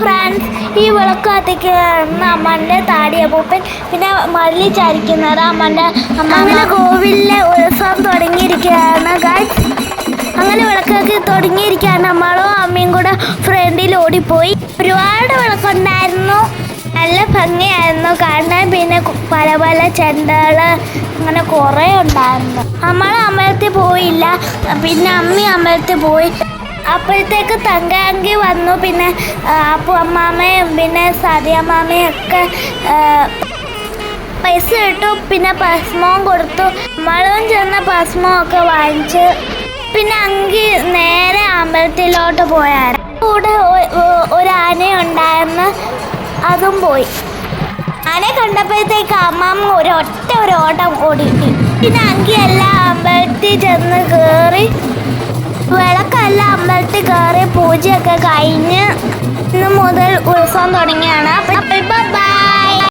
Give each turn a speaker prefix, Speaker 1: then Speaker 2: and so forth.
Speaker 1: Friends ഈ വിളക്കകത്തേക്ക് അമ്മന്റെ താടി അപ്പൂപ്പൻ പിന്നെ മല്ലി ചരിക്കുന്നത് അമ്മന്റെ അമ്മ അങ്ങനെ കോവിലിലെ ഉത്സവം തുടങ്ങിയിരിക്കുകയാണ് ഗായ്സ് അങ്ങനെ വിളക്കൊക്കെ തുടങ്ങിയിരിക്കുകയാണ് അമ്മളും അമ്മയും കൂടെ ഫ്രണ്ടിൽ ഓടിപ്പോയി. ഒരുപാട് വിളക്കുണ്ടായിരുന്നു. നല്ല ഭംഗിയായിരുന്നു കാരണം പിന്നെ പല പല ചെണ്ടകൾ അങ്ങനെ കുറേ ഉണ്ടായിരുന്നു. നമ്മൾ അമ്പലത്തിൽ പോയില്ല. പിന്നെ അമ്മി അമ്പലത്തിൽ പോയി. അപ്പോഴത്തേക്ക് തങ്കാങ്കി വന്നു. പിന്നെ അപ്പു അമ്മാമ്മയും പിന്നെ സതിയമ്മാമ്മയും ഒക്കെ പൈസ ഇട്ടു. പിന്നെ ഭസ്മവും കൊടുത്തു. മഴവും ചെന്ന ഭസ്മവും ഒക്കെ വാങ്ങിച്ച് പിന്നെ അങ്കി നേരെ അമ്പലത്തിലോട്ട് പോയാണ് കൂടെ ഒരു ആനയുണ്ടായിരുന്നു അതും പോയി. ആനയെ കണ്ടപ്പോഴത്തേക്ക് അമ്മാമ്മ ഒരു ഒറ്റ ഒരു ഓട്ടം ഓടിക്കി പിന്നെ അങ്കി എല്ലാം അമ്പലത്തിൽ ചെന്ന് കയറി പൂജയൊക്കെ കഴിഞ്ഞ്